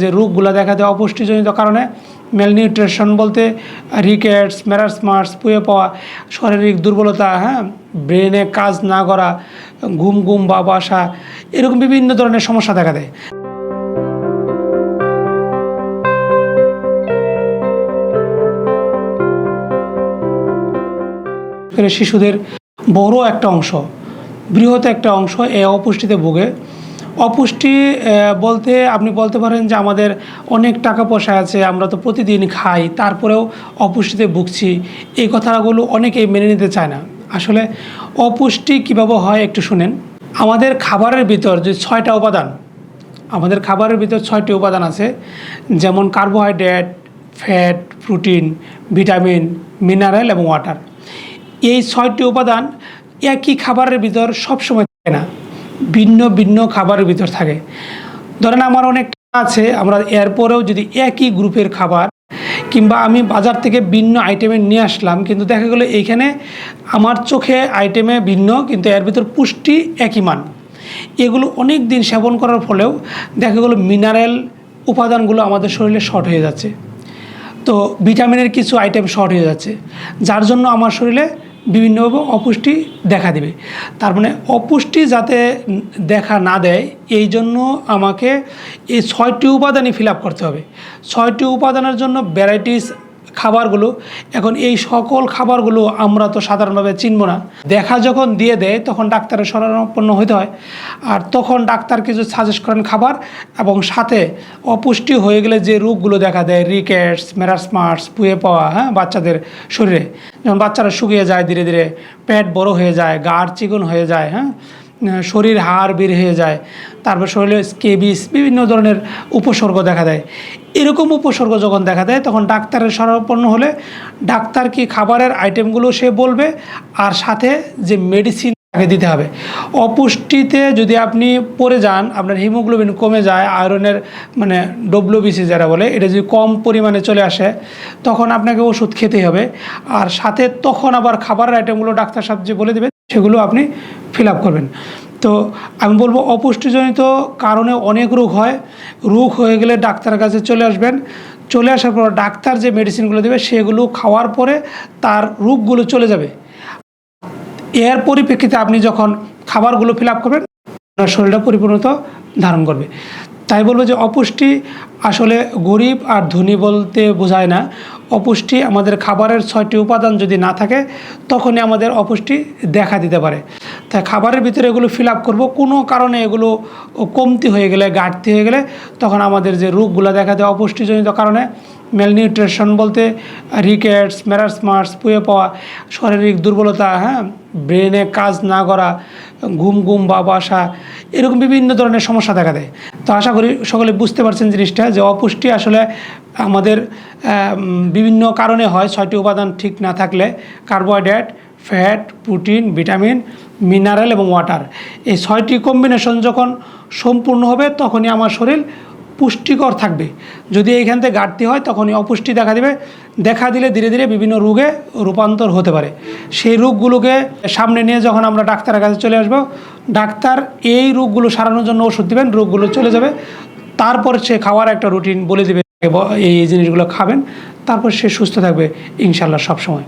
যে রোগগুলো দেখা দেয় অপুষ্টিজনিত কারণে ম্যালনিউট্রিশন বলতে রিকেটস ম্যারাসমার্স পুয়ে পাওয়া, শারীরিক দুর্বলতা হ্যাঁ ব্রেনে কাজ না করা, ঘুম ঘুম, বা বাসা, এরকম বিভিন্ন ধরনের সমস্যা দেখা দেয়। শিশুদের বড় একটা অংশ, বৃহৎ একটা অংশ এ অপুষ্টিতে ভোগে। অপুষ্টি বলতে আপনি বলতে পারেন যে আমাদের অনেক টাকা পয়সা আছে, আমরা তো প্রতিদিন খাই, তারপরেও অপুষ্টিতে ভুগছি। এই কথাগুলো অনেকেই মেনে নিতে চায় না। আসলে অপুষ্টি কীভাবে হয় একটু শুনেন। আমাদের খাবারের ভিতর যে ছয়টা উপাদান, আমাদের খাবারের ভিতর ছয়টি উপাদান আছে, যেমন carbohydrate, fat, protein, vitamin, mineral এবং ওয়াটার। এই ছয়টি উপাদান একই খাবারের ভিতর সবসময় থাকে না। ভিন্ন ভিন্ন খাবারের ভিতর থাকে। ধরেন আমার অনেক আছে, আমরা এরপরেও যদি একই গ্রুপের খাবার কিংবা আমি বাজার থেকে ভিন্ন আইটেমে নিয়ে আসলাম, কিন্তু দেখা গেলো এইখানে আমার চোখে আইটেমে ভিন্ন, কিন্তু এর ভিতর পুষ্টি একই মান। এগুলো অনেক দিন সেবন করার ফলেও দেখা গেলো মিনারেল উপাদানগুলো আমাদের শরীরে শর্ট হয়ে যাচ্ছে। তো ভিটামিনের কিছু আইটেম শর্ট হয়ে যাচ্ছে, যার জন্য আমার শরীরে বিভিন্নভাবে অপুষ্টি দেখা দেবে। তার মানে অপুষ্টি যাতে দেখা না দেয়, এই জন্য আমাকে এই ছয়টি উপাদানই ফিল করতে হবে। ছয়টি উপাদানের জন্য ভ্যারাইটিস খাবারগুলো, এখন এই সকল খাবারগুলো আমরা তো সাধারণভাবে চিনব না। দেখা যখন দিয়ে দেয়, তখন ডাক্তারের শরণাপন্ন হতে হয়। আর তখন ডাক্তার কিছু সাজেস্ট করেন খাবার এবং সাথে অপুষ্টি হয়ে গেলে যে রোগগুলো দেখা দেয় রিকেটস মেরাসমার্স পুয়ে পাওয়া হ্যাঁ বাচ্চাদের শরীরে। যেমন বাচ্চারা শুকিয়ে যায়, ধীরে ধীরে পেট বড় হয়ে যায় গাড় চিকন হয়ে যায় হ্যাঁ শরীর হাড় বের হয়ে যায়, তারপর শরীরে স্কেবিস, বিভিন্ন ধরনের উপসর্গ দেখা দেয়। এরকম উপসর্গ যখন দেখা দেয়, তখন ডাক্তারের শরণাপন্ন হলে ডাক্তার কি খাবারের আইটেমগুলো সে বলবে, আর সাথে যে মেডিসিন তাকে দিতে হবে। অপুষ্টিতে যদি আপনি পড়ে যান, আপনার হিমোগ্লোবিন কমে যায় আয়রনের মানে ডব্লিউবিসি যারা বলে, এটা যদি কম পরিমাণে চলে আসে, তখন আপনাকে ওষুধ খেতেই হবে। আর সাথে তখন আবার খাবারের আইটেমগুলো ডাক্তার সাহেব যে বলে দেবে সেগুলো আপনি ফিল আপ করবেন। তো আমি বলব, অপুষ্টিজনিত কারণে অনেক রোগ হয়। রোগ হয়ে গেলে ডাক্তারের কাছে চলে আসবেন। চলে আসার পর ডাক্তার যে মেডিসিনগুলো দেবে, সেগুলো খাওয়ার পরে তার রোগগুলো চলে যাবে। এর পরিপ্রেক্ষিতে আপনি যখন খাবারগুলো ফিল আপ করবেন, আপনার শরীরটা পরিপূর্ণতা ধারণ করবে। তাই বলব যে, অপুষ্টি আসলে গরিব আর ধনী বলতে বোঝায় না। অপুষ্টি আমাদের খাবারের ছয়টি উপাদান যদি না থাকে, তখনই আমাদের অপুষ্টি দেখা দিতে পারে। তাই খাবারের ভিতরে এগুলো ফিল আপ করব। কোনো কারণে এগুলো কমতি হয়ে গেলে, ঘাটতি হয়ে গেলে, তখন আমাদের যে রোগগুলো দেখা দেয় অপুষ্টিজনিত কারণে ম্যালনিউট্রিশন বলতে রিকেটস ম্যারাসমার্স পুয়ে পাওয়া, শারীরিক দুর্বলতা হ্যাঁ ব্রেনে কাজ না করা, ঘুম ঘুম বা বাসা, এরকম বিভিন্ন ধরনের সমস্যা দেখা দেয়। তো আশা করি সকলে বুঝতে পারছেন জিনিসটা যে অপুষ্টি আসলে আমাদের বিভিন্ন কারণে হয়। ছয়টি উপাদান ঠিক না থাকলে carbohydrate, fat, protein, vitamin, mineral এবং ওয়াটার। এই ছয়টি কম্বিনেশন যখন সম্পূর্ণ হবে, তখনই আমার শরীর পুষ্টিকর থাকবে। যদি এইখান থেকে ঘাটতি হয়, তখনই অপুষ্টি দেখা দেবে। দেখা দিলে ধীরে ধীরে বিভিন্ন রোগে রূপান্তর হতে পারে। সেই রোগগুলোকে সামনে নিয়ে যখন আমরা ডাক্তারের কাছে চলে আসব, ডাক্তার এই রোগগুলো সারানোর জন্য ওষুধ দেবেন, রোগগুলো চলে যাবে। তারপর সে খাওয়ার একটা রুটিন বলে দেবে, এই জিনিসগুলো খাবেন। তারপর সে সুস্থ থাকবে ইনশাল্লাহ সবসময়।